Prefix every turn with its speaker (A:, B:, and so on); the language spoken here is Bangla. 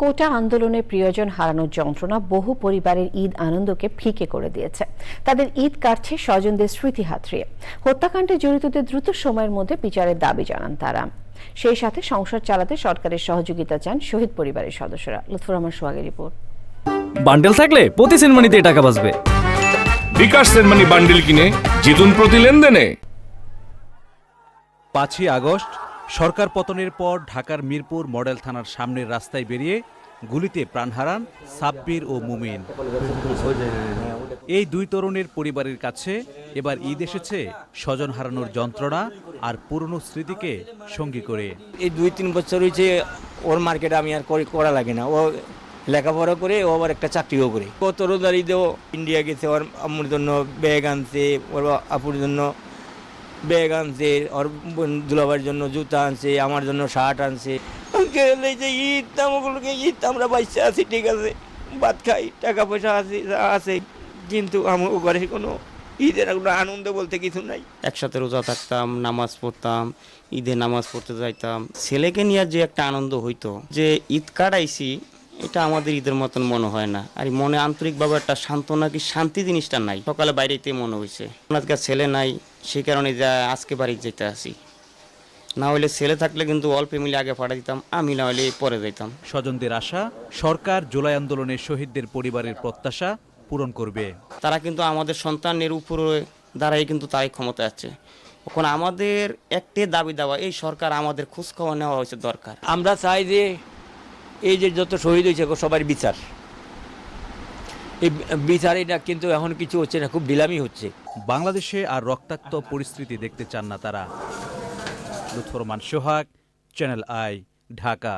A: কোটা আন্দোলনে প্রিয়জন হারানোর যন্ত্রণা বহু পরিবারের ঈদ আনন্দকে ফিকে করে দিয়েছে। তাদের ঈদ কাটছে স্বজনদের স্মৃতি হাতড়িয়ে। হত্যাকাণ্ডে জড়িতদের দ্রুত সময়ের মধ্যে বিচারের দাবি জানান তারা। সেই সাথে সংসার চালাতে সরকারের সহযোগিতা চান শহীদ পরিবারের সদস্যরা। লুৎফুর রহমান সোহাগের রিপোর্ট।
B: বান্ডেল থাকলে প্রতি সিনেমানিতে টাকা বাঁচবে।
C: বিকাশ সেনমানি বান্ডিল কিনে জিতুন প্রতি লেনদেনে।
D: পাঁচই আগস্ট সরকার পতনের পর ঢাকার মিরপুর মডেল থানার সামনের রাস্তায় বেরিয়ে গুলিতে প্রাণ হারান সাব্বির ও মুমিন। এই দুই তরুণের পরিবারের কাছে এবার ঈদ এসেছে স্বজন হারানোর যন্ত্রণা আর পুরনো স্মৃতিকে সঙ্গী করে।
E: এই দুই তিন বছর হয়েছে ওর মার্কেটে আমি আর করা লাগে না। ও লেখাপড়া করে, ও আবার একটা চাকরিও করে। ও তরুদারিতেও ইন্ডিয়া গেছে, ওর আম্মুর জন্য ব্যাগ আনছে, ওর আপুর জন্য ব্যাগ আনছে, ওর দুলাবার জন্য জুতা আনছে, আমার জন্য শার্ট আনছে। যে, ঈদ আমাগুলোকে, ঈদ আমরা বাইসে আছি, ঠিক আছে। ভাত খাই, টাকা পয়সা আছে আছে। কিন্তু আমার ঘরে কোনো ঈদের কোনো আনন্দ বলতে কিছু নাই।
F: একসাথে রোজা থাকতাম, নামাজ পড়তাম, ঈদে নামাজ পড়তে যাইতাম। ছেলেকে নিয়ে যে একটা আনন্দ হইতো, যে ঈদ কাটাইছি এটা আমাদের ঈদের মতন মনে হয় না। আর মনে আন্তরিকভাবে একটা সান্ত্বনা কি শান্তি জিনিসটা নাই। সকালে বাইরেতে মনে হয়েছে আজকে ছেলে নাই সেই কারণে যা আজকে বাড়ি যেতে আসি। না হলে ছেলে থাকলে কিন্তু অল ফ্যামিলি আগে পাঠা দিতাম আমি না হলে পরে যেতাম
D: স্বজনদের আশা সরকার জুলাই আন্দোলনের শহীদদের পরিবারের প্রত্যাশা পূরণ করবে।
F: তারা কিন্তু আমাদের সন্তানের উপরে দ্বারাই কিন্তু তাই ক্ষমতা আছে। এখন আমাদের একটাই দাবি দেওয়া এই সরকার আমাদের খোঁজ খবর নেওয়া হয়েছে দরকার।
E: আমরা চাই যে এই যে যত শহীদ হয়েছে সবার বিচার। এই বিচার এটা কিন্তু এখন কিছু হচ্ছে না, খুব ডিলামি হচ্ছে।
D: বাংলাদেশে আর রক্তাক্ত পরিস্থিতি দেখতে চান না তারা। সোহাগ চ্যানেল আই ঢাকা